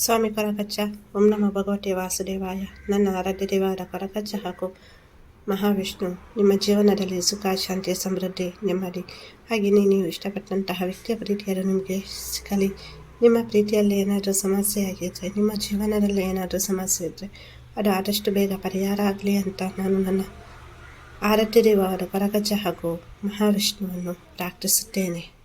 ಸ್ವಾಮಿ ಕರಕಚ್ಚ ಓಂ ನಮ ಭಗವತಿ ವಾಸುದೇವಾಯ ನನ್ನ ಆರಾಧ್ಯ ದೇವಾದ ಕೊರಗಜ್ಜ ಹಾಗೂ ಮಹಾವಿಷ್ಣು ನಿಮ್ಮ ಜೀವನದಲ್ಲಿ ಸುಖ, ಶಾಂತಿ, ಸಮೃದ್ಧಿ, ನೆಮ್ಮದಿ. ಹಾಗೆಯೇ ನೀವು ಇಷ್ಟಪಟ್ಟಂತಹ ವ್ಯಕ್ತಿಯ ಪ್ರೀತಿಯನ್ನು ನಿಮಗೆ ಸಿಗಲಿ. ನಿಮ್ಮ ಪ್ರೀತಿಯಲ್ಲಿ ಏನಾದರೂ ಸಮಸ್ಯೆ ಆಗಿದ್ದರೆ ನಿಮ್ಮ ಜೀವನದಲ್ಲಿ ಏನಾದರೂ ಸಮಸ್ಯೆ ಇದ್ದರೆ ಅದು ಆದಷ್ಟು ಬೇಗ ಪರಿಹಾರ ಆಗಲಿ ಅಂತ ನಾನು ನನ್ನ ಆರಾಧ್ಯ ದೇವಾದ ಕೊರಗಜ್ಜ ಹಾಗೂ ಮಹಾವಿಷ್ಣುವನ್ನು ಪ್ರಾರ್ಥಿಸುತ್ತೇನೆ.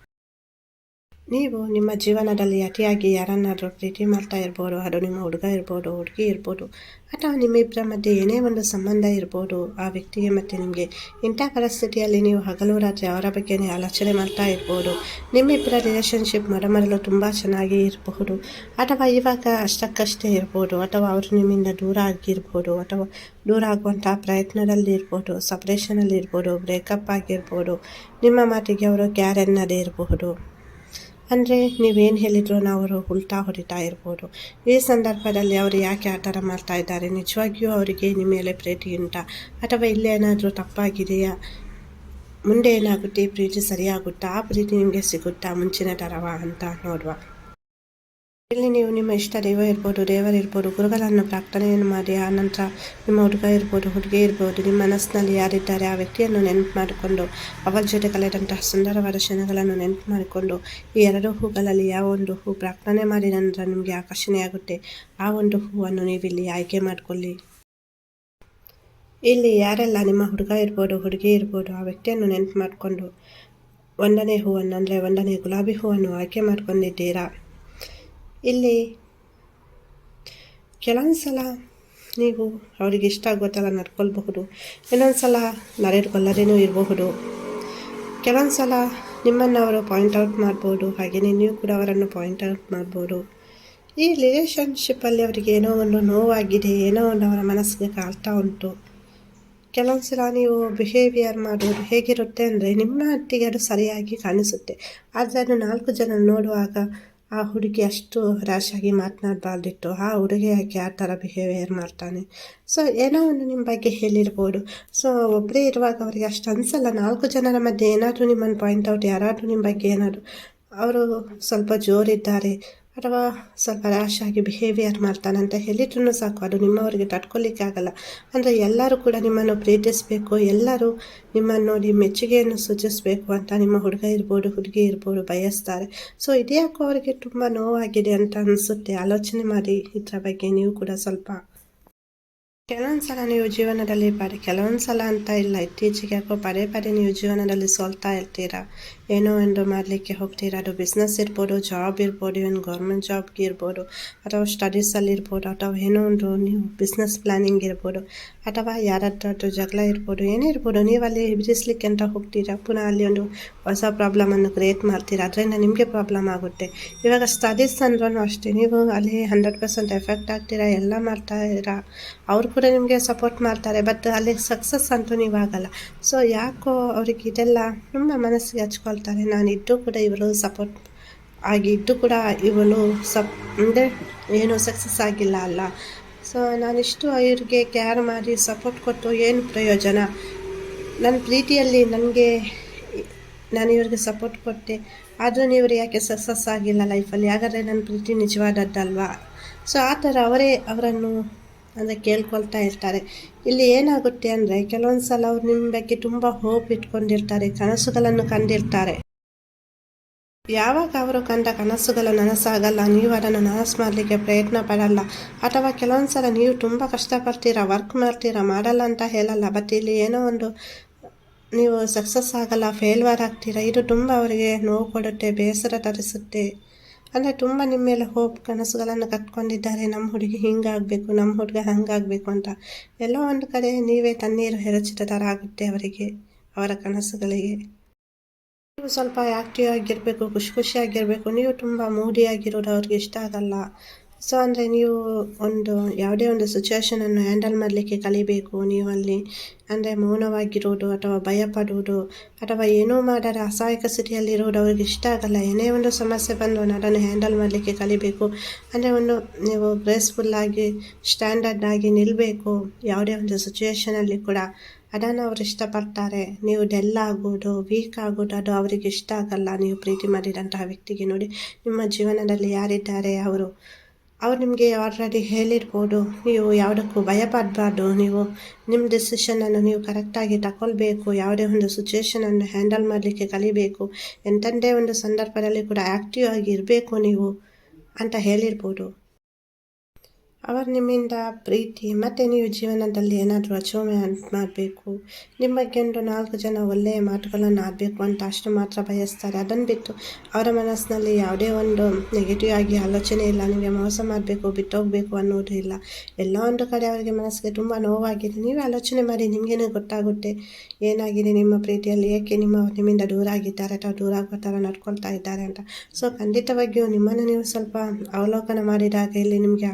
ನೀವು ನಿಮ್ಮ ಜೀವನದಲ್ಲಿ ಅತಿಯಾಗಿ ಯಾರನ್ನಾದರೂ ಪ್ರೀತಿ ಮಾಡ್ತಾ ಇರ್ಬೋದು, ಅದು ನಿಮ್ಮ ಹುಡುಗ ಇರ್ಬೋದು, ಹುಡುಗಿ ಇರ್ಬೋದು, ಅಥವಾ ನಿಮ್ಮಿಬ್ಬರ ಮಧ್ಯೆ ಏನೇ ಒಂದು ಸಂಬಂಧ ಇರ್ಬೋದು, ಆ ವ್ಯಕ್ತಿಗೆ ಮತ್ತು ನಿಮಗೆ ಇಂಥ ಪರಿಸ್ಥಿತಿಯಲ್ಲಿ ನೀವು ಹಗಲು ರಾತ್ರಿ ಅವರ ಬಗ್ಗೆ ಆಲೋಚನೆ ಮಾಡ್ತಾ ಇರ್ಬೋದು. ನಿಮ್ಮಿಬ್ಬರ ರಿಲೇಷನ್ಶಿಪ್ ಮೊದಮೊದಲು ತುಂಬ ಚೆನ್ನಾಗಿ ಇರಬಹುದು. ಅಥವಾ ಇವಾಗ ಅಷ್ಟಕ್ಕಷ್ಟೇ ಇರ್ಬೋದು, ಅಥವಾ ಅವರು ನಿಮ್ಮಿಂದ ದೂರ ಆಗಿರ್ಬೋದು, ಅಥವಾ ದೂರ ಆಗುವಂಥ ಪ್ರಯತ್ನದಲ್ಲಿ ಇರ್ಬೋದು ಸಪ್ರೇಷನಲ್ಲಿ ಇರ್ಬೋದು ಬ್ರೇಕಪ್ ಆಗಿರ್ಬೋದು, ನಿಮ್ಮ ಮಾತಿಗೆ ಅವರು ಕ್ಯಾರ್ ಅನ್ನದೇ ಇರಬಹುದು. ಅಂದರೆ ನೀವೇನು ಹೇಳಿದ್ರು ನಾವು ಅವರು ಉಲ್ಟಾ ಹೊಡಿತಾ ಇರ್ಬೋದು. ಈ ಸಂದರ್ಭದಲ್ಲಿ ಅವರು ಯಾಕೆ ಆ ಥರ ಮಾಡ್ತಾ ಇದ್ದಾರೆ? ನಿಜವಾಗಿಯೂ ಅವರಿಗೆ ನಿಮ್ಮ ಮೇಲೆ ಪ್ರೀತಿ ಉಂಟಾ? ಅಥವಾ ಇಲ್ಲೇನಾದರೂ ತಪ್ಪಾಗಿದೆಯಾ? ಮುಂದೆ ಏನಾಗುತ್ತೆ? ಪ್ರೀತಿ ಸರಿಯಾಗುತ್ತಾ? ಆ ಪ್ರೀತಿ ನಿಮಗೆ ಸಿಗುತ್ತಾ? ಮುಂಚಿನ ಥರವಾ ಅಂತ ನೋಡುವ. ಇಲ್ಲಿ ನೀವು ನಿಮ್ಮ ಇಷ್ಟ ದೈವ ಇರ್ಬೋದು, ದೇವರು ಇರ್ಬೋದು, ಗುರುಗಳನ್ನು ಪ್ರಾರ್ಥನೆಯನ್ನು ಮಾಡಿ ಆ ನಂತರ ನಿಮ್ಮ ಹುಡುಗ ಇರ್ಬೋದು, ಹುಡುಗಿ ಇರ್ಬೋದು, ನಿಮ್ಮ ಮನಸ್ಸಿನಲ್ಲಿ ಯಾರಿದ್ದಾರೆ ಆ ವ್ಯಕ್ತಿಯನ್ನು ನೆನಪು ಮಾಡಿಕೊಂಡು ಅವರ ಜೊತೆ ಕಳೆದಂತಹ ಸುಂದರವಾದ ಕ್ಷಣಗಳನ್ನು ನೆನಪು ಮಾಡಿಕೊಂಡು, ಈ ಎರಡು ಹೂಗಳಲ್ಲಿ ಯಾವ ಒಂದು ಹೂ ಪ್ರಾರ್ಥನೆ ಮಾಡಿ ನಂತರ ನಿಮಗೆ ಆಕರ್ಷಣೆಯಾಗುತ್ತೆ, ಆ ಒಂದು ಹೂವನ್ನು ನೀವಿಲ್ಲಿ ಆಯ್ಕೆ ಮಾಡಿಕೊಳ್ಳಿ. ಇಲ್ಲಿ ಯಾರೆಲ್ಲ ನಿಮ್ಮ ಹುಡುಗ ಇರ್ಬೋದು, ಹುಡುಗಿ ಇರ್ಬೋದು, ಆ ವ್ಯಕ್ತಿಯನ್ನು ನೆನಪು ಮಾಡಿಕೊಂಡು, ಒಂದನೇ ಹೂವನ್ನು ಅಂದರೆ ಒಂದನೇ ಗುಲಾಬಿ ಹೂವನ್ನು ಆಯ್ಕೆ ಮಾಡ್ಕೊಂಡಿದ್ದೀರಾ? ಇಲ್ಲಿ ಕೆಲವೊಂದು ಸಲ ನೀವು ಅವರಿಗೆ ಇಷ್ಟ ಆಗೋ ಥರ ನಡ್ಕೊಳ್ಬಹುದು ಇನ್ನೊಂದು ಸಲ ಇರಬಹುದು. ಕೆಲವೊಂದು ಸಲ ನಿಮ್ಮನ್ನು ಅವರು ಪಾಯಿಂಟ್ ಔಟ್ ಮಾಡ್ಬೋದು ಹಾಗೆಯೇ ನೀವು ಕೂಡ ಅವರನ್ನು ಪಾಯಿಂಟ್ ಔಟ್ ಮಾಡ್ಬೋದು. ಈ ರಿಲೇಷನ್ಶಿಪ್ಪಲ್ಲಿ ಅವರಿಗೆ ಏನೋ ಒಂದು ನೋವಾಗಿದೆ, ಏನೋ ಒಂದು ಅವರ ಮನಸ್ಸಿಗೆ ಕಾಡ್ತಾ ಉಂಟು. ಕೆಲವೊಂದು ಸಲ ನೀವು ಬಿಹೇವಿಯರ್ ಮಾಡೋದು ಹೇಗಿರುತ್ತೆ ಅಂದರೆ ನಿಮ್ಮ ಹಟ್ಟಿಗೆ ಅದು ಸರಿಯಾಗಿ ಕಾಣಿಸುತ್ತೆ. ಆದರೆ ಅದು ನಾಲ್ಕು ಜನ ನೋಡುವಾಗ ಆ ಹುಡುಗಿ ಅಷ್ಟು ರ್ಯಾಶಾಗಿ ಮಾತನಾಡಬಾರ್ದಿತ್ತು. ಆ ಹುಡುಗಿ ಯಾಕೆ ಆ ಥರ ಬಿಹೇವಿಯರ್ ಮಾಡ್ತಾನೆ. ಸೊ ಏನೋ ಒಂದು ನಿಮ್ಮ ಬಗ್ಗೆ ಹೇಳಿರ್ಬೋದು. ಸೊ ಒಬ್ಬರೇ ಇರುವಾಗ ಅವರಿಗೆ ಅಷ್ಟು ಅನಿಸಲ್ಲ. ನಾಲ್ಕು ಜನರ ಮಧ್ಯೆ ಏನಾದರೂ ನಿಮ್ಮನ್ನು ಪಾಯಿಂಟ್ ಔಟ್ ಯಾರಾದರೂ ನಿಮ್ಮ ಬಗ್ಗೆ ಏನಾದರೂ. ಅವರು ಸ್ವಲ್ಪ ಜೋರಿದ್ದಾರೆ. ಅಥವಾ ಸ್ವಲ್ಪ ರ್ಯಾಶ್ ಆಗಿ ಬಿಹೇವಿಯರ್ ಮಾಡ್ತಾನೆ ಅಂತ ಹೇಳಿದ್ರು ಸಾಕು. ಅದು ನಿಮ್ಮವರಿಗೆ ತಡ್ಕೊಳ್ಳಿಕ್ಕೆ ಆಗಲ್ಲ ಅಂದರೆ ಎಲ್ಲರೂ ಕೂಡ ನಿಮ್ಮನ್ನು ಪ್ರೀತಿಸಬೇಕು, ಎಲ್ಲರೂ ನಿಮ್ಮನ್ನು ನೋಡಿ ಮೆಚ್ಚುಗೆಯನ್ನು ಸೂಚಿಸಬೇಕು ಅಂತ ನಿಮ್ಮ ಹುಡುಗ ಇರ್ಬೋದು, ಹುಡುಗಿ ಇರ್ಬೋದು ಬಯಸ್ತಾರೆ. ಸೊ ಇದ್ಯಾಕೋ ಅವರಿಗೆ ತುಂಬ ನೋವಾಗಿದೆ ಅಂತ ಅನಿಸುತ್ತೆ. ಆಲೋಚನೆ ಮಾಡಿ ಇದರ ಬಗ್ಗೆ ನೀವು ಕೂಡ ಸ್ವಲ್ಪ ಕೆಲವೊಂದು ಸಲ ನೀವು ಜೀವನದಲ್ಲಿ ಪಡೆ ಕೆಲವೊಂದು ಸಲ ಅಂತ ಇಲ್ಲ, ಇತ್ತೀಚೆಗೆ ಯಾಕೋ ಪದೇ ಪದೇ ನೀವು ಜೀವನದಲ್ಲಿ ಸೋಲ್ತಾ ಇರ್ತೀರಾ? ಏನೋ ಒಂದು ಮಾಡಲಿಕ್ಕೆ ಹೋಗ್ತೀರಾ? ಅದು ಬಿಸ್ನೆಸ್ ಇರ್ಬೋದು ಜಾಬ್ ಇರ್ಬೋದು ಏನು ಗೌರ್ಮೆಂಟ್ ಜಾಬ್ಗೆ ಇರ್ಬೋದು, ಅಥವಾ ಸ್ಟಡೀಸಲ್ಲಿ ಇರ್ಬೋದು, ಅಥವಾ ಏನೋ ಒಂದು ನೀವು ಬಿಸ್ನೆಸ್ ಪ್ಲಾನಿಂಗ್ ಇರ್ಬೋದು, ಅಥವಾ ಯಾರತ್ರದ್ದು ಜಗಳ ಇರ್ಬೋದು, ಏನೇ ಇರ್ಬೋದು ನೀವು ಅಲ್ಲಿ ಬಿಡಿಸ್ಲಿಕ್ಕೆ ಅಂತ ಹೋಗ್ತೀರಾ? ಪುನಃ ಅಲ್ಲಿ ಒಂದು ಹೊಸ ಪ್ರಾಬ್ಲಮನ್ನು ಕ್ರಿಯೇಟ್ ಮಾಡ್ತೀರಾ? ಅದರಿಂದ ನಿಮಗೆ ಪ್ರಾಬ್ಲಮ್ ಆಗುತ್ತೆ. ಇವಾಗ ಸ್ಟಡೀಸ್ ಅಂದ್ರೂ ಅಷ್ಟೇ, ನೀವು ಅಲ್ಲಿ ಹಂಡ್ರೆಡ್ ಪರ್ಸೆಂಟ್ ಎಫೆಕ್ಟ್ ಆಗ್ತೀರಾ, ಎಲ್ಲ ಮಾಡ್ತಾ ಇರಾ ಅವ್ರು ಕೂಡ ನಿಮಗೆ ಸಪೋರ್ಟ್ ಮಾಡ್ತಾರೆ ಬಟ್ ಅಲ್ಲಿ ಸಕ್ಸಸ್ ಅಂತೂ ನೀವು ಆಗಲ್ಲ. ಸೊ ಯಾಕೋ ಅವ್ರಿಗೆ ಇದೆಲ್ಲ ತುಂಬ ಮನಸ್ಸಿಗೆ ಹಚ್ಕೊಳ್ತಾರೆ ನಾನು ನಾನಿದ್ದು ಕೂಡ ಇವರು ಸಪೋರ್ಟ್ ಆಗಿದ್ದು ಕೂಡ ಇವನು ಸಪ್ ಅಂದರೆ ಏನು ಸಕ್ಸಸ್ ಆಗಿಲ್ಲ ಅಲ್ಲ. ಸೊ ನಾನಿಷ್ಟು ಇವ್ರಿಗೆ ಕೇರ್ ಮಾಡಿ ಸಪೋರ್ಟ್ ಕೊಟ್ಟು ಏನು ಪ್ರಯೋಜನ? ನನ್ನ ಪ್ರೀತಿಯಲ್ಲಿ ನನಗೆ ನಾನು ಇವ್ರಿಗೆ ಸಪೋರ್ಟ್ ಕೊಟ್ಟೆ. ಆದರೂ ನೀವು ಯಾಕೆ ಸಕ್ಸಸ್ ಆಗಿಲ್ಲ ಲೈಫಲ್ಲಿ ಹಾಗಾದರೆ ನನ್ನ ಪ್ರೀತಿ ನಿಜವಾದದ್ದಲ್ವಾ? ಸೊ ಆ ಥರ ಅವರೇ ಅವರನ್ನು ಅಂದರೆ ಕೇಳ್ಕೊಳ್ತಾ ಇರ್ತಾರೆ. ಇಲ್ಲಿ ಏನಾಗುತ್ತೆ ಅಂದರೆ ಕೆಲವೊಂದು ಸಲ ಅವ್ರು ನಿಮ್ಮ ಬಗ್ಗೆ ತುಂಬ ಹೋಪ್ ಇಟ್ಕೊಂಡಿರ್ತಾರೆ, ಕನಸುಗಳನ್ನು ಕಂಡಿರ್ತಾರೆ. ಯಾವಾಗ ಅವರು ಕಂಡ ಕನಸುಗಳು ನನಸಾಗಲ್ಲ, ನೀವು ಅದನ್ನು ನನಸು ಮಾಡಲಿಕ್ಕೆ ಪ್ರಯತ್ನ ಪಡಲ್ಲ. ಅಥವಾ ಕೆಲವೊಂದು ಸಲ ನೀವು ತುಂಬ ಕಷ್ಟಪಡ್ತೀರಾ ವರ್ಕ್ ಮಾಡ್ತೀರಾ, ಮಾಡಲ್ಲ ಅಂತ ಹೇಳಲ್ಲ. ಬಟ್ ಇಲ್ಲಿ ಏನೋ ಒಂದು ನೀವು ಸಕ್ಸಸ್ ಆಗಲ್ಲ ಫೇಲ್ವರ್ ಆಗ್ತೀರಾ, ಇದು ತುಂಬ ಅವರಿಗೆ ನೋವು ಕೊಡುತ್ತೆ, ಬೇಸರ ತರಿಸುತ್ತೆ. ಅಂದರೆ ತುಂಬ ನಿಮ್ಮ ಮೇಲೆ ಹೋಪ್ ಕನಸುಗಳನ್ನು ಕಟ್ಕೊಂಡಿದ್ದಾರೆ. ನಮ್ಮ ಹುಡುಗಿ ಹಿಂಗಾಗಬೇಕು, ನಮ್ಮ ಹುಡುಗ ಹಂಗಾಗಬೇಕು ಅಂತ. ಎಲ್ಲೋ ಒಂದು ಕಡೆ ನೀವೇ ತಣ್ಣೀರು ಹೆರಚಿದ ಥರ ಆಗುತ್ತೆ ಅವರಿಗೆ, ಅವರ ಕನಸುಗಳಿಗೆ. ನೀವು ಸ್ವಲ್ಪ ಆ್ಯಕ್ಟಿವ್ ಆಗಿರಬೇಕು, ಖುಷಿ ಖುಷಿಯಾಗಿರಬೇಕು ನೀವು ತುಂಬ ಮೂಡಿಯಾಗಿರೋದು ಅವ್ರಿಗೆ ಇಷ್ಟ ಆಗಲ್ಲ. ಸೊ ಅಂದರೆ ನೀವು ಒಂದು ಯಾವುದೇ ಒಂದು ಸಿಚುವೇಶನನ್ನು ಹ್ಯಾಂಡಲ್ ಮಾಡಲಿಕ್ಕೆ ಕಲಿಬೇಕು. ನೀವಲ್ಲಿ ಅಂದರೆ ಮೌನವಾಗಿರುವುದು ಅಥವಾ ಭಯಪಡುವುದು ಅಥವಾ ಏನೂ ಮಾಡದ ಅಸಹಾಯಕ ಸ್ಥಿತಿಯಲ್ಲಿರುವುದು ಅವ್ರಿಗೆ ಇಷ್ಟ ಆಗಲ್ಲ. ಏನೇ ಒಂದು ಸಮಸ್ಯೆ ಬಂದು ಅದನ್ನು ಹ್ಯಾಂಡಲ್ ಮಾಡಲಿಕ್ಕೆ ಕಲಿಬೇಕು. ಅಂದರೆ ಒಂದು ನೀವು ಗ್ರೇಸ್ಫುಲ್ಲಾಗಿ ಸ್ಟ್ಯಾಂಡರ್ಡ್ ಆಗಿ ನಿಲ್ಲಬೇಕು ಯಾವುದೇ ಒಂದು ಸಿಚುವೇಷನಲ್ಲಿ ಕೂಡ ಅದನ್ನು ಅವರು ಇಷ್ಟಪಡ್ತಾರೆ. ನೀವು ಡೆಲ್ ಆಗೋದು ವೀಕ್ ಆಗೋದು ಅದು ಅವರಿಗೆ ಇಷ್ಟ ಆಗಲ್ಲ. ನೀವು ಪ್ರೀತಿ ಮಾಡಿದಂತಹ ವ್ಯಕ್ತಿಗೆ ನೋಡಿ. ನಿಮ್ಮ ಜೀವನದಲ್ಲಿ ಯಾರಿದ್ದಾರೆ ಅವರು? ಅವ್ರು ನಿಮಗೆ ಆಲ್ರೆಡಿ ಹೇಳಿರ್ಬೋದು, ನೀವು ಯಾವುದಕ್ಕೂ ಭಯಪಡಬಾರ್ದು, ನೀವು ನಿಮ್ಮ ಡಿಸಿಷನನ್ನು ನೀವು ಕರೆಕ್ಟಾಗಿ ತಗೊಳ್ಬೇಕು ಯಾವುದೇ ಒಂದು ಸಿಚುವೇಷನನ್ನು ಹ್ಯಾಂಡಲ್ ಮಾಡಲಿಕ್ಕೆ ಕಲಿಬೇಕು ಎಂಥದ್ದೇ ಒಂದು ಸಂದರ್ಭದಲ್ಲಿ ಕೂಡ ಆ್ಯಕ್ಟಿವ್ ಆಗಿ ಇರಬೇಕು ನೀವು ಅಂತ ಹೇಳಿರ್ಬೋದು. ಅವರು ನಿಮ್ಮಿಂದ ಪ್ರೀತಿ ಮತ್ತು ನೀವು ಜೀವನದಲ್ಲಿ ಏನಾದರೂ ಅಚೀವ್ಮೆಂಟ್ ಮಾಡಬೇಕು. ನಿಮ್ಮ ಬಗ್ಗೆ ನಾಲ್ಕು ಜನ ಒಳ್ಳೆಯ ಮಾತುಗಳನ್ನು ಆಡಬೇಕು ಅಂತ ಅಷ್ಟು ಮಾತ್ರ ಬಯಸ್ತಾರೆ. ಅದನ್ನು ಬಿಟ್ಟು ಅವರ ಮನಸ್ಸಿನಲ್ಲಿ ಯಾವುದೇ ಒಂದು ನೆಗೆಟಿವ್ ಆಗಿ ಆಲೋಚನೆ ಇಲ್ಲ, ನಿಮಗೆ ಮೋಸ ಮಾಡಬೇಕು, ಬಿಟ್ಟೋಗಬೇಕು ಅನ್ನೋದು ಇಲ್ಲ. ಎಲ್ಲ ಒಂದು ಕಡೆ ಅವರಿಗೆ ಮನಸ್ಸಿಗೆ ತುಂಬ ನೋವಾಗಿದೆ. ನೀವು ಆಲೋಚನೆ ಮಾಡಿ ನಿಮಗೇನೆ ಗೊತ್ತಾಗುತ್ತೆ? ಏನಾಗಿದೆ ನಿಮ್ಮ ಪ್ರೀತಿಯಲ್ಲಿ? ಏಕೆ ನಿಮ್ಮ ನಿಮ್ಮಿಂದ ದೂರ ಆಗಿದ್ದಾರೆ ಅಥವಾ ದೂರ ಆಗೋ ಥರ ನಡ್ಕೊಳ್ತಾ ಇದ್ದಾರೆ ಅಂತ. ಸೊ ಖಂಡಿತವಾಗಿಯೂ ನಿಮ್ಮನ್ನು ನೀವು ಸ್ವಲ್ಪ ಅವಲೋಕನ ಮಾಡಿದಾಗ ಇಲ್ಲಿ ನಿಮಗೆ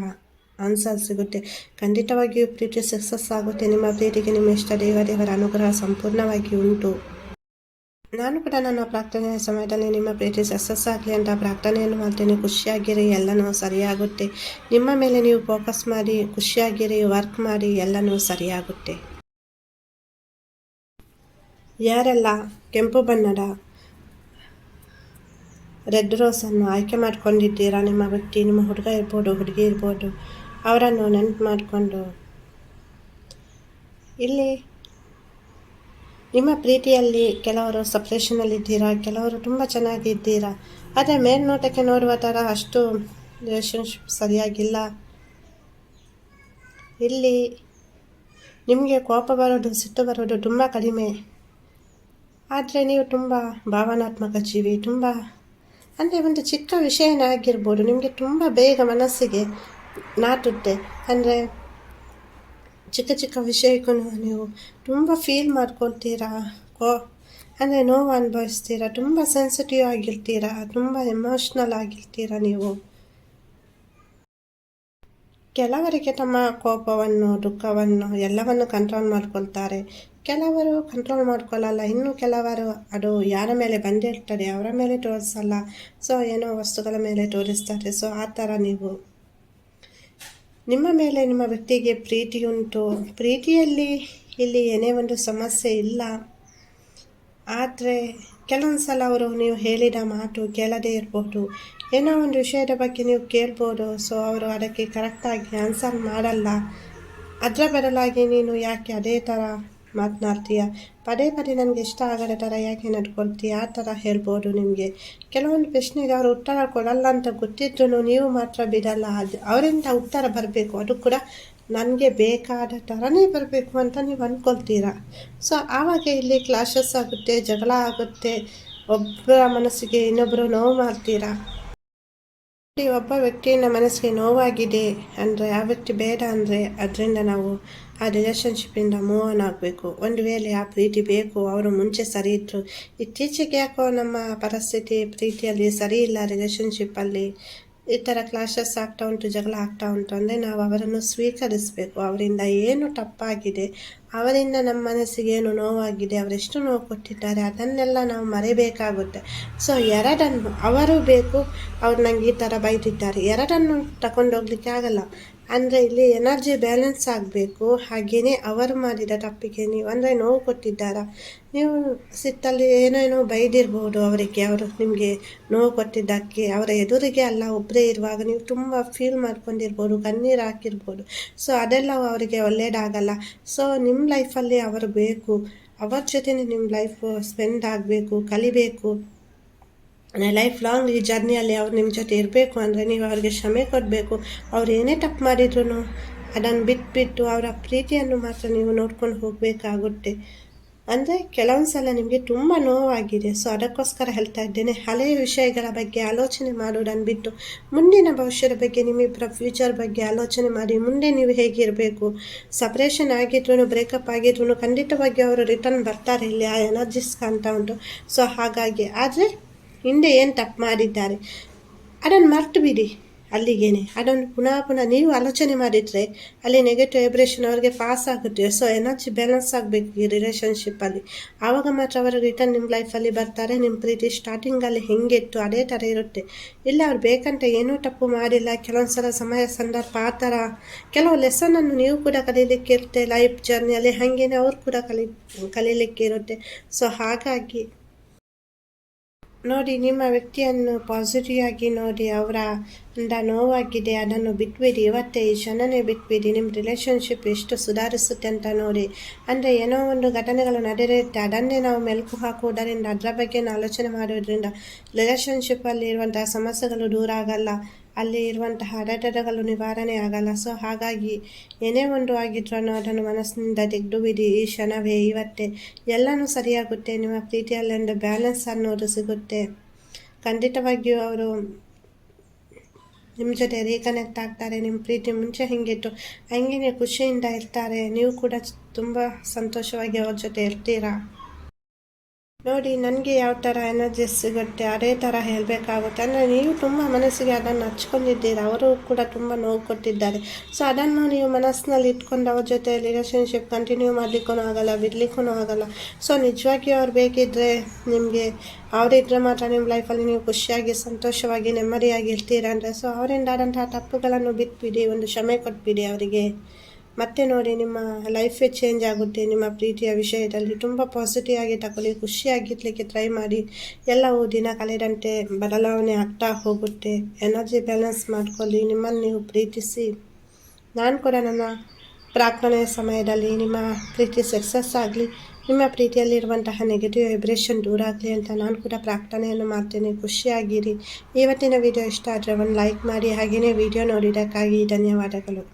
ಆನ್ಸರ್ ಸಿಗುತ್ತೆ. ಖಂಡಿತವಾಗಿಯೂ ಪ್ರೀತಿ ಸಕ್ಸಸ್ ಆಗುತ್ತೆ. ನಿಮ್ಮ ಪ್ರೀತಿಗೆ ನಿಮ್ಮ ಇಷ್ಟ, ದೇವ ದೇವರ ಅನುಗ್ರಹ ಸಂಪೂರ್ಣವಾಗಿ ಉಂಟು. ನಾನು ಕೂಡ ನನ್ನ ಪ್ರಾರ್ಥನೆಯ ಸಮಯದಲ್ಲಿ ನಿಮ್ಮ ಪ್ರೀತಿ ಸಕ್ಸಸ್ ಆಗಲಿ ಅಂತ ಪ್ರಾರ್ಥನೆಯನ್ನು ಮಾಡ್ತೇನೆ ಖುಷಿಯಾಗಿರಿ. ಎಲ್ಲನೂ ಸರಿಯಾಗುತ್ತೆ. ನಿಮ್ಮ ಮೇಲೆ ನೀವು ಫೋಕಸ್ ಮಾಡಿ, ಖುಷಿಯಾಗಿರಿ ವರ್ಕ್ ಮಾಡಿ, ಎಲ್ಲನೂ ಸರಿಯಾಗುತ್ತೆ. ಯಾರೆಲ್ಲ ಕೆಂಪು ಬಣ್ಣದ ರೆಡ್ ರೋಸನ್ನು ಆಯ್ಕೆ ಮಾಡ್ಕೊಂಡಿದ್ದೀರಾ? ನಿಮ್ಮ ವ್ಯಕ್ತಿ, ನಿಮ್ಮ ಹುಡುಗ ಇರ್ಬೋದು, ಹುಡುಗಿ ಇರ್ಬೋದು. ಅವರನ್ನು ನೆನಪು ಮಾಡಿಕೊಂಡು ಇಲ್ಲಿ ನಿಮ್ಮ ಪ್ರೀತಿಯಲ್ಲಿ ಕೆಲವರು ಸಪ್ರೇಷನಲ್ಲಿದ್ದೀರಾ? ಕೆಲವರು ತುಂಬ ಚೆನ್ನಾಗಿದ್ದೀರಾ? ಆದರೆ ಮೇಲ್ನೋಟಕ್ಕೆ ನೋಡುವ ಥರ ಅಷ್ಟು ರಿಲೇಷನ್ಶಿಪ್ ಸರಿಯಾಗಿಲ್ಲ. ಇಲ್ಲಿ ನಿಮಗೆ ಕೋಪ ಬರೋದು, ಸಿಟ್ಟು ಬರೋದು ತುಂಬ ಕಡಿಮೆ. ಆದರೆ ನೀವು ತುಂಬ ಭಾವನಾತ್ಮಕ ಜೀವಿ, ತುಂಬ, ಅಂದರೆ ಒಂದು ಚಿಕ್ಕ ವಿಷಯನೇ ಆಗಿರ್ಬೋದು. ನಿಮಗೆ ತುಂಬ ಬೇಗ ಮನಸ್ಸಿಗೆ ನಾಟುತ್ತೆ. ಅಂದರೆ ಚಿಕ್ಕ ಚಿಕ್ಕ ವಿಷಯಕ್ಕೂ ನೀವು ತುಂಬ ಫೀಲ್ ಮಾಡ್ಕೊಳ್ತೀರಾ? ಕೋ, ಅಂದರೆ ನೋವು ಅನುಭವಿಸ್ತೀರಾ? ತುಂಬ ಸೆನ್ಸಿಟಿವ್ ಆಗಿರ್ತೀರಾ? ತುಂಬ ಎಮೋಷ್ನಲ್ ಆಗಿರ್ತೀರಾ ನೀವು? ಕೆಲವರಿಗೆ ತಮ್ಮ ಕೋಪವನ್ನು, ದುಃಖವನ್ನು ಎಲ್ಲವನ್ನು ಕಂಟ್ರೋಲ್ ಮಾಡ್ಕೊಳ್ತಾರೆ. ಕೆಲವರು ಕಂಟ್ರೋಲ್ ಮಾಡ್ಕೊಳ್ಳಲ್ಲ. ಇನ್ನು ಕೆಲವರು ಅದು ಯಾರ ಮೇಲೆ ಬಂದಿರ್ತಾರೆ ಅವರ ಮೇಲೆ ತೋರಿಸಲ್ಲ. ಸೊ ಏನೋ ವಸ್ತುಗಳ ಮೇಲೆ ತೋರಿಸ್ತಾರೆ. ಸೊ ಆ ಥರ ನೀವು ನಿಮ್ಮ ಮೇಲೆ ನಿಮ್ಮ ವ್ಯಕ್ತಿಗೆ ಪ್ರೀತಿ ಉಂಟು. ಪ್ರೀತಿಯಲ್ಲಿ ಇಲ್ಲಿ ಏನೇ ಒಂದು ಸಮಸ್ಯೆ ಇಲ್ಲ. ಆದರೆ ಕೆಲವೊಂದು ಸಲ ಅವರು ನೀವು ಹೇಳಿದ ಮಾತು ಕೇಳದೇ ಇರ್ಬೋದು. ಏನೋ ಒಂದು ವಿಷಯದ ಬಗ್ಗೆ ನೀವು ಕೇಳ್ಬೋದು. ಸೊ ಅವರು ಅದಕ್ಕೆ ಕರೆಕ್ಟಾಗಿ ಆನ್ಸರ್ ಮಾಡಲ್ಲ. ಅದರ ಬದಲಾಗಿ ನೀನು ಯಾಕೆ ಅದೇ ಥರ ಮಾತನಾಡ್ತೀಯ? ಪದೇ ಪದೇ ನನಗೆ ಇಷ್ಟ ಆಗದ ಥರ ಯಾಕೆ ನಡ್ಕೊಳ್ತೀಯ? ಆ ಥರ ಹೇಳ್ಬೋದು ನಿಮಗೆ. ಕೆಲವೊಂದು ಪ್ರಶ್ನೆಗೆ ಅವರು ಉತ್ತರ ಕೊಡಲ್ಲ ಅಂತ ಗೊತ್ತಿದ್ರು ನೀವು ಮಾತ್ರ ಬಿಡಲ್ಲ. ಅದು ಅವರಿಂದ ಉತ್ತರ ಬರಬೇಕು. ಅದು ಕೂಡ ನನಗೆ ಬೇಕಾದ ಥರನೇ ಬರಬೇಕು ಅಂತ ನೀವು ಅಂದ್ಕೊಳ್ತೀರಾ ಸೊ ಆವಾಗ ಇಲ್ಲಿ ಕ್ಲಾಶಸ್ ಆಗುತ್ತೆ, ಜಗಳ ಆಗುತ್ತೆ. ಒಬ್ಬರ ಮನಸ್ಸಿಗೆ ಇನ್ನೊಬ್ಬರು ನೋವು ಮಾಡ್ತೀರಾ? ಒಬ್ಬ ವ್ಯಕ್ತಿಯಿಂದ ಮನಸ್ಸಿಗೆ ನೋವಾಗಿದೆ ಅಂದರೆ ಆ ವ್ಯಕ್ತಿ ಬೇಡ ಅಂದರೆ ಅದರಿಂದ ನಾವು ಆ ರಿಲೇಷನ್ಶಿಪ್ಪಿಂದ ಮೂವ್ ಆನ್ ಆಗಬೇಕು. ಒಂದು ವೇಳೆ ಆ ಪ್ರೀತಿ ಬೇಕು, ಅವರು ಮುಂಚೆ ಸರಿ ಇದ್ದರು ಇತ್ತೀಚೆಗೆ ಯಾಕೋ ನಮ್ಮ ಪರಿಸ್ಥಿತಿ ಪ್ರೀತಿಯಲ್ಲಿ ಸರಿ ಇಲ್ಲ ರಿಲೇಷನ್ಶಿಪ್ಪಲ್ಲಿ ಈ ಥರ ಕ್ಲಾಶಸ್ ಆಗ್ತಾ ಉಂಟು, ಜಗಳ ಆಗ್ತಾ ಉಂಟು ಅಂದರೆ ನಾವು ಅವರನ್ನು ಸ್ವೀಕರಿಸಬೇಕು. ಅವರಿಂದ ಏನು ತಪ್ಪಾಗಿದೆ, ಅವರಿಂದ ನಮ್ಮ ಮನಸ್ಸಿಗೆ ಏನು ನೋವಾಗಿದೆ ಅವರೆಷ್ಟು ನೋವು ಕೊಟ್ಟಿದ್ದಾರೆ, ಅದನ್ನೆಲ್ಲ ನಾವು ಮರೆಯಬೇಕಾಗುತ್ತೆ ಸೊ ಎರಡನ್ನು, ಅವರು ಬೇಕು, ಅವ್ರು ನಂಗೆ ಈ ಥರ ಬೈದಿದ್ದಾರೆ. ಎರಡನ್ನು ತಗೊಂಡೋಗ್ಲಿಕ್ಕೆ ಆಗಲ್ಲ. ಅಂದರೆ ಇಲ್ಲಿ ಎನರ್ಜಿ ಬ್ಯಾಲೆನ್ಸ್ ಆಗಬೇಕು. ಹಾಗೆಯೇ ಅವರು ಮಾಡಿದ ತಪ್ಪಿಗೆ ನೀವು ಅಂದರೆ ನೋವು ಕೊಟ್ಟಿದ್ದಾರಾ. ನೀವು ಸಿಟ್ಟಲ್ಲಿ ಏನೇನೋ ಬೈದಿರ್ಬೋದು ಅವರಿಗೆ. ಅವರು ನಿಮಗೆ ನೋವು ಕೊಟ್ಟಿದ್ದಕ್ಕೆ. ಅವರ ಎದುರಿಗೆ ಅಲ್ಲ ಒಬ್ಬರೇ ಇರುವಾಗ ನೀವು ತುಂಬ ಫೀಲ್ ಮಾಡ್ಕೊಂಡಿರ್ಬೋದು, ಕಣ್ಣೀರು ಹಾಕಿರ್ಬೋದು. ಸೊ ಅದೆಲ್ಲ ಅವರಿಗೆ ಒಳ್ಳೆಯದಾಗಲ್ಲ ಸೊ ನಿಮ್ಮ ಲೈಫಲ್ಲಿ ಅವರು ಬೇಕು. ಅವರ ಜೊತೆ ನಿಮ್ಮ ಲೈಫ್ ಸ್ಪೆಂಡ್ ಆಗಬೇಕು, ಕಲಿಬೇಕು. ಲೈಫ್ ಲಾಂಗ್ ಈ ಜರ್ನಿಯಲ್ಲಿ ಅವ್ರು ನಿಮ್ಮ ಜೊತೆ ಇರಬೇಕು ಅಂದರೆ ನೀವು ಅವ್ರಿಗೆ ಕ್ಷಮೆ ಕೊಡಬೇಕು. ಅವ್ರು ಏನೇ ತಪ್ಪು ಮಾಡಿದ್ರು ಅದನ್ನು ಬಿಟ್ಬಿಟ್ಟು ಅವರ ಪ್ರೀತಿಯನ್ನು ಮಾತ್ರ ನೀವು ನೋಡ್ಕೊಂಡು ಹೋಗಬೇಕಾಗುತ್ತೆ. ಅಂದರೆ ಕೆಲವೊಂದು ಸಲ ನಿಮಗೆ ತುಂಬ ನೋವಾಗಿದೆ. ಸೊ ಅದಕ್ಕೋಸ್ಕರ ಹೇಳ್ತಾ ಇದ್ದೇನೆ, ಹಳೆಯ ವಿಷಯಗಳ ಬಗ್ಗೆ ಆಲೋಚನೆ ಮಾಡೋದನ್ನು ಬಿಟ್ಟು ಮುಂದಿನ ಭವಿಷ್ಯದ ಬಗ್ಗೆ ನಿಮ್ಮಿಬ್ಬರ ಫ್ಯೂಚರ್ ಬಗ್ಗೆ ಆಲೋಚನೆ ಮಾಡಿ, ಮುಂದೆ ನೀವು ಹೇಗಿರಬೇಕು? ಸಪ್ರೇಷನ್ ಆಗಿದ್ರು ಬ್ರೇಕಪ್ ಆಗಿದ್ರು ಖಂಡಿತವಾಗಿ ಅವರು ರಿಟರ್ನ್ ಬರ್ತಾರೆ. ಇಲ್ಲಿ ಆ ಎನರ್ಜಿಸ್ ಕಾಣ್ತಾ ಉಂಟು. ಸೊ ಹಾಗಾಗಿ, ಆದರೆ ಹಿಂದೆ ಏನು ತಪ್ಪು ಮಾಡಿದ್ದಾರೆ? ಅದನ್ನು ಮರ್ತು ಬಿಡಿ ಅಲ್ಲಿಗೇನೆ. ಅದನ್ನು ಪುನಃ ಪುನಃ ನೀವು ಆಲೋಚನೆ ಮಾಡಿದರೆ ಅಲ್ಲಿ ನೆಗೆಟಿವ್ ವೈಬ್ರೇಷನ್ ಅವರಿಗೆ ಪಾಸ್ ಆಗುತ್ತೆ. ಸೊ ಎನರ್ಜಿ ಬ್ಯಾಲೆನ್ಸ್ ಆಗಬೇಕು ಈ ರಿಲೇಷನ್ಶಿಪ್ಪಲ್ಲಿ ಆವಾಗ ಮಾತ್ರ ಅವರು ರಿಟರ್ನ್ ನಿಮ್ಮ ಲೈಫಲ್ಲಿ ಬರ್ತಾರೆ. ನಿಮ್ಮ ಪ್ರೀತಿ ಸ್ಟಾರ್ಟಿಂಗಲ್ಲಿ ಹೆಂಗಿತ್ತು ಅದೇ ಥರ ಇರುತ್ತೆ. ಇಲ್ಲ, ಅವ್ರು ಬೇಕಂತ ಏನೂ ತಪ್ಪು ಮಾಡಿಲ್ಲ. ಕೆಲವೊಂದು ಸಲ ಸಮಯ, ಸಂದರ್ಭ, ಆ ಥರ. ಕೆಲವು ಲೆಸನನ್ನು ನೀವು ಕೂಡ ಕಲೀಲಿಕ್ಕೆ ಇರುತ್ತೆ. ಲೈಫ್ ಜರ್ನಿಯಲ್ಲಿ ಹಾಗೇನೆ ಅವ್ರು ಕೂಡ ಕಲಿ, ಕಲೀಲಿಕ್ಕೆ ಇರುತ್ತೆ. ಸೊ ಹಾಗಾಗಿ ನೋಡಿ, ನಿಮ್ಮ ವ್ಯಕ್ತಿಯನ್ನು ಪಾಸಿಟಿವ್ ಆಗಿ ನೋಡಿ, ಅವರ ಇಂದ ನೋವಾಗಿದೆ, ಅದನ್ನು ಬಿಟ್ಬಿಡಿ. ಇವತ್ತೇ ಈ ಕ್ಷಣನೇ ಬಿಟ್ಬಿಡಿ. ನಿಮ್ಮ ರಿಲೇಷನ್ಶಿಪ್ ಎಷ್ಟು ಸುಧಾರಿಸುತ್ತೆ ಅಂತ ನೋಡಿ. ಅಂದರೆ ಏನೋ ಒಂದು ಘಟನೆಗಳು ನಡೆಯುತ್ತೆ. ಅದನ್ನೇ ನಾವು ಮೆಲುಕು ಹಾಕುವುದರಿಂದ, ಅದರ ಬಗ್ಗೆ ಆಲೋಚನೆ ಮಾಡೋದ್ರಿಂದ ರಿಲೇಷನ್ಶಿಪ್ಪಲ್ಲಿ ಇರುವಂತಹ ಸಮಸ್ಯೆಗಳು ದೂರ ಆಗಲ್ಲ. ಅಲ್ಲಿ ಇರುವಂತಹ ಅಡೆತಡೆಗಳು ನಿವಾರಣೆ ಆಗಲ್ಲ. ಸೊ, ಹಾಗಾಗಿ ಏನೇ ಒಂದು ಆಗಿದ್ರೂ ಅದನ್ನು ಮನಸ್ಸಿನಿಂದ ತೆಗೆದು ಬಿಡಿ ಈ ಕ್ಷಣವೇ ಇವತ್ತೇ ಎಲ್ಲನೂ ಸರಿಯಾಗುತ್ತೆ. ನಿಮ್ಮ ಪ್ರೀತಿಯಲ್ಲಿ ಒಂದು ಬ್ಯಾಲೆನ್ಸ್ ಅನ್ನೋದು ಸಿಗುತ್ತೆ. ಖಂಡಿತವಾಗಿಯೂ ಅವರು ನಿಮ್ಮ ಜೊತೆ ರೀಕನೆಕ್ಟ್ ಆಗ್ತಾರೆ. ನಿಮ್ಮ ಪ್ರೀತಿ ಮುಂಚೆ ಹಿಂಗಿತ್ತು. ಹಂಗೆ ಖುಷಿಯಿಂದ ಇರ್ತಾರೆ. ನೀವು ಕೂಡ ತುಂಬ ಸಂತೋಷವಾಗಿ ಅವ್ರ ಜೊತೆ ಇರ್ತೀರಾ? ನೋಡಿ, ನನಗೆ ಯಾವ ಥರ ಎನರ್ಜಿ ಸಿಗುತ್ತೆ ಅದೇ ಥರ ಹೇಳಬೇಕಾಗುತ್ತೆ. ಅಂದರೆ ನೀವು ತುಂಬ ಮನಸ್ಸಿಗೆ ಅದನ್ನು ಹಚ್ಕೊಂಡಿದ್ದೀರಾ, ಅವರು ಕೂಡ ತುಂಬ ನೋವು ಕೊಟ್ಟಿದ್ದಾರೆ. ಸೊ ಅದನ್ನು ನೀವು ಮನಸ್ಸಿನಲ್ಲಿ ಇಟ್ಕೊಂಡು ಅವ್ರ ಜೊತೆ ರಿಲೇಷನ್ಶಿಪ್ ಕಂಟಿನ್ಯೂ ಮಾಡಲಿಕ್ಕೂ ಆಗಲ್ಲ ಬಿಡ್ಲಿಕ್ಕೂ ಆಗಲ್ಲ. ಸೊ ನಿಜವಾಗಿಯೂ ಅವ್ರು ಬೇಕಿದ್ದರೆ ನಿಮಗೆ ಅವರಿದ್ದರೆ ಮಾತ್ರ ನಿಮ್ಮ ಲೈಫಲ್ಲಿ ನೀವು ಖುಷಿಯಾಗಿ, ಸಂತೋಷವಾಗಿ, ನೆಮ್ಮದಿಯಾಗಿ ಇರ್ತೀರ ಅಂದರೆ ಸೊ ಅವರಿಂದ ಆದಂತಹ ತಪ್ಪುಗಳನ್ನು ಬಿಟ್ಬಿಡಿ, ಒಂದು ಕ್ಷಮೆ ಕೊಟ್ಬಿಡಿ ಅವರಿಗೆ. ಮತ್ತೆ ನೋಡಿ ನಿಮ್ಮ ಲೈಫೇ ಚೇಂಜ್ ಆಗುತ್ತೆ, ನಿಮ್ಮ ಪ್ರೀತಿಯ ವಿಷಯದಲ್ಲಿ ತುಂಬ ಪಾಸಿಟಿವ್ ಆಗಿ ತಗೊಳ್ಳಿ, ಖುಷಿಯಾಗಿರ್ಲಿಕ್ಕೆ ಟ್ರೈ ಮಾಡಿ. ಎಲ್ಲವೂ ದಿನ ಕಳೆದಂತೆ ಬದಲಾವಣೆ ಆಗ್ತಾ ಹೋಗುತ್ತೆ. ಎನರ್ಜಿ ಬ್ಯಾಲೆನ್ಸ್ ಮಾಡ್ಕೊಳ್ಳಿ, ನಿಮ್ಮನ್ನು ನೀವು ಪ್ರೀತಿಸಿ. ನಾನು ಕೂಡ ನನ್ನ ಪ್ರಾರ್ಥನೆಯ ಸಮಯದಲ್ಲಿ ನಿಮ್ಮ ಪ್ರೀತಿ ಸಕ್ಸಸ್ ಆಗಲಿ, ನಿಮ್ಮ ಪ್ರೀತಿಯಲ್ಲಿರುವಂತಹ ನೆಗೆಟಿವ್ ವೈಬ್ರೇಷನ್ ದೂರ ಆಗಲಿ ಅಂತ ನಾನು ಕೂಡ ಪ್ರಾರ್ಥನೆಯನ್ನು ಮಾಡ್ತೇನೆ. ಖುಷಿಯಾಗಿರಿ. ಇವತ್ತಿನ ವಿಡಿಯೋ ಇಷ್ಟ ಆದರೆ ಒಂದು ಲೈಕ್ ಮಾಡಿ ಹಾಗೆಯೇ ವಿಡಿಯೋ ನೋಡಿದ್ದಕ್ಕಾಗಿ ಧನ್ಯವಾದಗಳು.